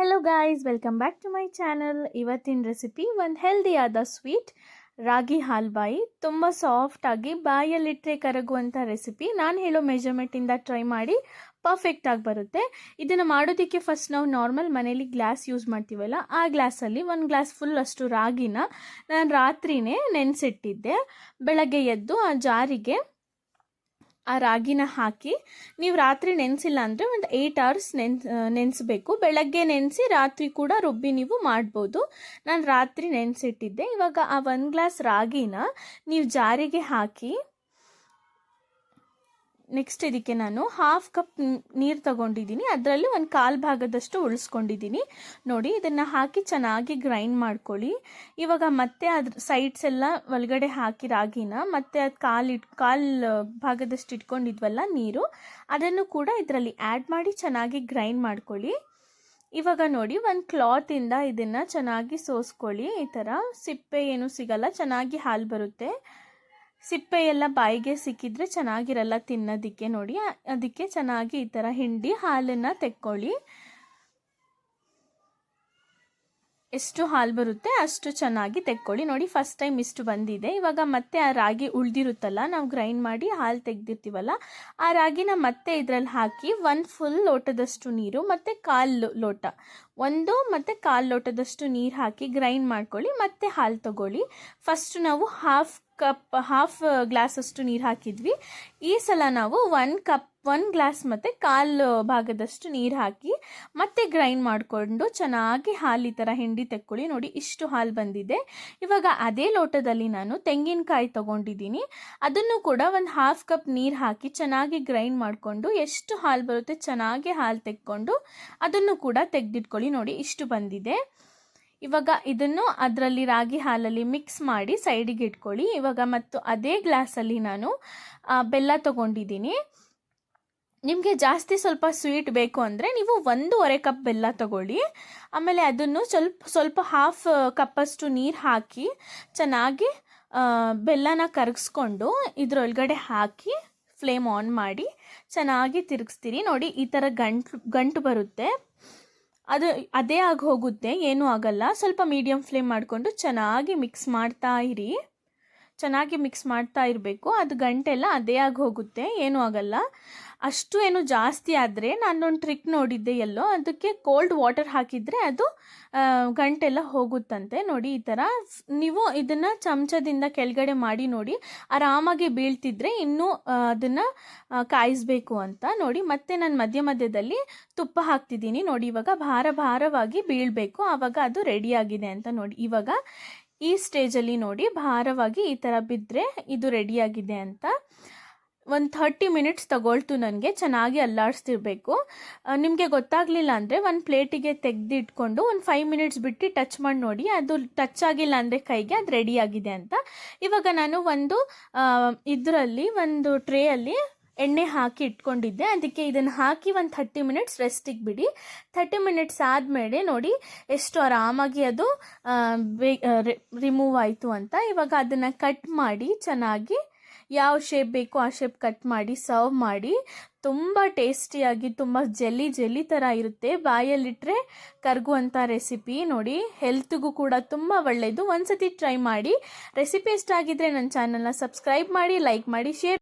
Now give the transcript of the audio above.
Hello guys welcome back to my channel ಇವತ್ತಿನ recipe ಒಂದು ಹೆಲ್ದಿಯಾದ ಸ್ವೀಟ್ ರಾಗಿ ಹಾಲ್ಬಾಯಿ ತುಂಬ ಸಾಫ್ಟಾಗಿ ಬಾಯಲ್ಲಿಟ್ಟರೆ ಕರಗುವಂಥ ರೆಸಿಪಿ ನಾನು ಹೇಳೋ ಮೆಜರ್ಮೆಂಟಿಂದ ಟ್ರೈ ಮಾಡಿ ಪರ್ಫೆಕ್ಟಾಗಿ ಬರುತ್ತೆ. ಇದನ್ನು ಮಾಡೋದಕ್ಕೆ ಫಸ್ಟ್ ನಾವು ನಾರ್ಮಲ್ ಮನೇಲಿ ಗ್ಲಾಸ್ ಯೂಸ್ ಮಾಡ್ತೀವಲ್ಲ, ಆ ಗ್ಲಾಸಲ್ಲಿ ಒಂದು ಗ್ಲಾಸ್ ಫುಲ್ ಅಷ್ಟು ರಾಗಿನ ನಾನು ರಾತ್ರಿನೇ ನೆನೆಸಿಟ್ಟಿದ್ದೆ. ಬೆಳಗ್ಗೆ ಎದ್ದು ಆ ಜಾರಿಗೆ ಆ ರಾಗಿನ ಹಾಕಿ ನೀವು ರಾತ್ರಿ ನೆನೆಸಿಲ್ಲ ಅಂದರೆ ಒಂದು ಏಯ್ಟ್ ಅವರ್ಸ್ ನೆನ್, ನೆನೆಸ್ಬೇಕು. ಬೆಳಗ್ಗೆ ನೆನೆಸಿ ರಾತ್ರಿ ಕೂಡ ರುಬ್ಬಿ ನೀವು ಮಾಡ್ಬೋದು. ನಾನು ರಾತ್ರಿ ನೆನೆಸಿಟ್ಟಿದ್ದೆ. ಇವಾಗ ಆ ಒಂದು ಗ್ಲಾಸ್ ರಾಗಿನ ನೀವು ಜಾರಿಗೆ ಹಾಕಿ ನೆಕ್ಸ್ಟ್ ಇದಕ್ಕೆ ನಾನು ಹಾಫ್ ಕಪ್ ನೀರು ತಗೊಂಡಿದ್ದೀನಿ. ಅದರಲ್ಲಿ ಒಂದು ಕಾಲು ಭಾಗದಷ್ಟು ಉಳಿಸ್ಕೊಂಡಿದ್ದೀನಿ. ನೋಡಿ, ಇದನ್ನು ಹಾಕಿ ಚೆನ್ನಾಗಿ ಗ್ರೈಂಡ್ ಮಾಡ್ಕೊಳ್ಳಿ. ಇವಾಗ ಮತ್ತೆ ಅದ್ರ ಸೈಡ್ಸ್ ಎಲ್ಲ ಒಳಗಡೆ ಹಾಕಿ ರಾಗಿನ, ಮತ್ತೆ ಅದು ಕಾಲು ಇಟ್, ಕಾಲು ಭಾಗದಷ್ಟು ಇಟ್ಕೊಂಡಿದ್ವಲ್ಲ ನೀರು, ಅದನ್ನು ಕೂಡ ಇದರಲ್ಲಿ ಆ್ಯಡ್ ಮಾಡಿ ಚೆನ್ನಾಗಿ ಗ್ರೈಂಡ್ ಮಾಡ್ಕೊಳ್ಳಿ. ಇವಾಗ ನೋಡಿ, ಒಂದು ಕ್ಲಾತಿಂದ ಇದನ್ನು ಚೆನ್ನಾಗಿ ಸೋಸ್ಕೊಳ್ಳಿ. ಈ ಥರ ಸಿಪ್ಪೆ ಏನು ಸಿಗಲ್ಲ, ಚೆನ್ನಾಗಿ ಹಾಲು ಬರುತ್ತೆ. ಸಿಪ್ಪೆ ಎಲ್ಲ ಬಾಯಿಗೆ ಸಿಕ್ಕಿದ್ರೆ ಚೆನ್ನಾಗಿರಲ್ಲ ತಿನ್ನೋದಕ್ಕೆ ನೋಡಿ. ಅದಕ್ಕೆ ಚೆನ್ನಾಗಿ ಈ ಥರ ಹಿಂಡಿ ಹಾಲನ್ನು ತೆಕ್ಕೊಳ್ಳಿ. ಎಷ್ಟು ಹಾಲು ಬರುತ್ತೆ ಅಷ್ಟು ಚೆನ್ನಾಗಿ ತೆಕ್ಕೊಳ್ಳಿ. ನೋಡಿ ಫಸ್ಟ್ ಟೈಮ್ ಇಷ್ಟು ಬಂದಿದೆ. ಇವಾಗ ಮತ್ತೆ ಆ ರಾಗಿ ಉಳ್ದಿರುತ್ತಲ್ಲ, ನಾವು ಗ್ರೈಂಡ್ ಮಾಡಿ ಹಾಲು ತೆಗೆದಿರ್ತೀವಲ್ಲ, ಆ ರಾಗಿನ ಮತ್ತೆ ಇದರಲ್ಲಿ ಹಾಕಿ ಒಂದು ಫುಲ್ ಲೋಟದಷ್ಟು ನೀರು ಮತ್ತು ಕಾಲು ಲೋಟ. ಒಂದು ಮತ್ತು ಕಾಲು ಲೋಟದಷ್ಟು ನೀರು ಹಾಕಿ ಗ್ರೈಂಡ್ ಮಾಡ್ಕೊಳ್ಳಿ, ಮತ್ತೆ ಹಾಲು ತಗೊಳ್ಳಿ. ಫಸ್ಟ್ ನಾವು ಹಾಫ್ ಕಪ್ ಹಾಫ್ ಗ್ಲಾಸಷ್ಟು ನೀರು ಹಾಕಿದ್ವಿ. ಈ ಸಲ ನಾವು ಒನ್ ಕಪ್ ಒನ್ ಗ್ಲಾಸ್ ಮತ್ತು ಕಾಲು ಭಾಗದಷ್ಟು ನೀರು ಹಾಕಿ ಮತ್ತೆ ಗ್ರೈಂಡ್ ಮಾಡಿಕೊಂಡು ಚೆನ್ನಾಗಿ ಹಾಲು ಈ ಥರ ಹಿಂಡಿ ತೆಕ್ಕೊಳ್ಳಿ. ನೋಡಿ ಇಷ್ಟು ಹಾಲು ಬಂದಿದೆ. ಇವಾಗ ಅದೇ ಲೋಟದಲ್ಲಿ ನಾನು ತೆಂಗಿನಕಾಯಿ ತೊಗೊಂಡಿದ್ದೀನಿ. ಅದನ್ನು ಕೂಡ ಒಂದು ಹಾಫ್ ಕಪ್ ನೀರು ಹಾಕಿ ಚೆನ್ನಾಗಿ ಗ್ರೈಂಡ್ ಮಾಡಿಕೊಂಡು ಎಷ್ಟು ಹಾಲು ಬರುತ್ತೆ ಚೆನ್ನಾಗಿ ಹಾಲು ತೆಕ್ಕೊಂಡು ಅದನ್ನು ಕೂಡ ತೆಗೆದಿಟ್ಕೊಳ್ಳಿ. ನೋಡಿ ಇಷ್ಟು ಬಂದಿದೆ. ಇವಾಗ ಇದನ್ನು ಅದರಲ್ಲಿ ರಾಗಿ ಹಾಲಲ್ಲಿ ಮಿಕ್ಸ್ ಮಾಡಿ ಸೈಡಿಗೆ ಇಟ್ಕೊಳ್ಳಿ. ಇವಾಗ ಮತ್ತು ಅದೇ ಗ್ಲಾಸಲ್ಲಿ ನಾನು ಬೆಲ್ಲ ತೊಗೊಂಡಿದ್ದೀನಿ. ನಿಮಗೆ ಜಾಸ್ತಿ ಸ್ವಲ್ಪ ಸ್ವೀಟ್ ಬೇಕು ಅಂದರೆ ನೀವು ಒಂದೂವರೆ ಕಪ್ ಬೆಲ್ಲ ತಗೊಳ್ಳಿ. ಆಮೇಲೆ ಅದನ್ನು ಸ್ವಲ್ಪ ಸ್ವಲ್ಪ ಹಾಫ್ ಕಪ್ಪಷ್ಟು ನೀರು ಹಾಕಿ ಚೆನ್ನಾಗಿ ಬೆಲ್ಲನ ಕರಗಿಸ್ಕೊಂಡು ಇದರೊಳಗಡೆ ಹಾಕಿ ಫ್ಲೇಮ್ ಆನ್ ಮಾಡಿ ಚೆನ್ನಾಗಿ ತಿರುಗಿಸ್ತೀರಿ. ನೋಡಿ ಈ ಥರ ಗಂಟು ಗಂಟು ಬರುತ್ತೆ. ಅದು ಅದೇ ಆಗಿ ಹೋಗುತ್ತೆ, ಏನೂ ಆಗಲ್ಲ. ಸ್ವಲ್ಪ ಮೀಡಿಯಮ್ ಫ್ಲೇಮ್ ಮಾಡಿಕೊಂಡು ಚೆನ್ನಾಗಿ ಮಿಕ್ಸ್ ಮಾಡ್ತಾ ಇರಿ. ಚೆನ್ನಾಗಿ ಮಿಕ್ಸ್ ಮಾಡ್ತಾ ಇರಬೇಕು. ಅದು ಗಂಟೆಲ್ಲ ಅದೇ ಆಗಿ ಹೋಗುತ್ತೆ, ಏನೂ ಆಗಲ್ಲ. ಅಷ್ಟು ಏನು ಜಾಸ್ತಿ ಆದರೆ ನಾನೊಂದು ಟ್ರಿಕ್ ನೋಡಿದ್ದೆ ಎಲ್ಲೋ, ಅದಕ್ಕೆ ಕೋಲ್ಡ್ ವಾಟರ್ ಹಾಕಿದರೆ ಅದು ಗಂಟೆಲ್ಲ ಹೋಗುತ್ತಂತೆ. ನೋಡಿ, ಈ ಥರ ನೀವು ಇದನ್ನು ಚಮಚದಿಂದ ಕೆಳಗಡೆ ಮಾಡಿ ನೋಡಿ, ಆರಾಮಾಗಿ ಬೀಳ್ತಿದ್ರೆ ಇನ್ನೂ ಅದನ್ನು ಕಾಯಿಸ್ಬೇಕು ಅಂತ ನೋಡಿ. ಮತ್ತೆ ನಾನು ಮಧ್ಯ ಮಧ್ಯದಲ್ಲಿ ತುಪ್ಪ ಹಾಕ್ತಿದ್ದೀನಿ ನೋಡಿ. ಇವಾಗ ಭಾರ ಭಾರವಾಗಿ ಬೀಳಬೇಕು. ಆವಾಗ ಅದು ರೆಡಿಯಾಗಿದೆ ಅಂತ ನೋಡಿ. ಇವಾಗ ಈ ಸ್ಟೇಜಲ್ಲಿ ನೋಡಿ, ಭಾರವಾಗಿ ಈ ಥರ ಬಿದ್ದರೆ ಇದು ರೆಡಿಯಾಗಿದೆ ಅಂತ ಒಂದು ಥರ್ಟಿ ಮಿನಿಟ್ಸ್ ತಗೊಳ್ತು ನನಗೆ, ಚೆನ್ನಾಗಿ ಅಲ್ಲಾಡಿಸ್ತಿರ್ಬೇಕು. ನಿಮಗೆ ಗೊತ್ತಾಗಲಿಲ್ಲ ಅಂದರೆ ಒಂದು ಪ್ಲೇಟಿಗೆ ತೆಗೆದಿಟ್ಕೊಂಡು ಒಂದು ಫೈವ್ ಮಿನಿಟ್ಸ್ ಬಿಟ್ಟು ಟಚ್ ಮಾಡಿ ನೋಡಿ, ಅದು ಟಚ್ ಆಗಿಲ್ಲ ಅಂದರೆ ಕೈಗೆ ಅದು ರೆಡಿ ಆಗಿದೆ ಅಂತ. ಇವಾಗ ನಾನು ಒಂದು ಇದರಲ್ಲಿ, ಒಂದು ಟ್ರೇಯಲ್ಲಿ ಎಣ್ಣೆ ಹಾಕಿ ಇಟ್ಕೊಂಡಿದ್ದೆ. ಅದಕ್ಕೆ ಇದನ್ನು ಹಾಕಿ ಒಂದು ಥರ್ಟಿ ಮಿನಿಟ್ಸ್ ರೆಸ್ಟಿಗೆ ಬಿಡಿ. ಥರ್ಟಿ ಮಿನಿಟ್ಸ್ ಆದಮೇಲೆ ನೋಡಿ ಎಷ್ಟು ಆರಾಮಾಗಿ ಅದು ರಿಮೂವ್ ಆಯಿತು ಅಂತ. ಇವಾಗ ಅದನ್ನು ಕಟ್ ಮಾಡಿ ಚೆನ್ನಾಗಿ ಯಾವ ಶೇಪ್ ಬೇಕು ಆ ಶೇಪ್ ಕಟ್ ಮಾಡಿ ಸರ್ವ್ ಮಾಡಿ. ತುಂಬ ಟೇಸ್ಟಿಯಾಗಿ ತುಂಬ ಜೆಲ್ಲಿ ಜೆಲ್ಲಿ ಥರ ಇರುತ್ತೆ. ಬಾಯಲ್ಲಿಟ್ಟರೆ ಕರಗುವಂಥ ರೆಸಿಪಿ ನೋಡಿ. ಹೆಲ್ತ್ಗೂ ಕೂಡ ತುಂಬ ಒಳ್ಳೆಯದು ಒಂದು ಸತಿ ಟ್ರೈ ಮಾಡಿ. ರೆಸಿಪಿ ಇಷ್ಟ ಆಗಿದ್ರೆ ನನ್ನ ಚಾನಲ್ನ ಸಬ್ಸ್ಕ್ರೈಬ್ ಮಾಡಿ ಲೈಕ್ ಮಾಡಿ ಶೇರ್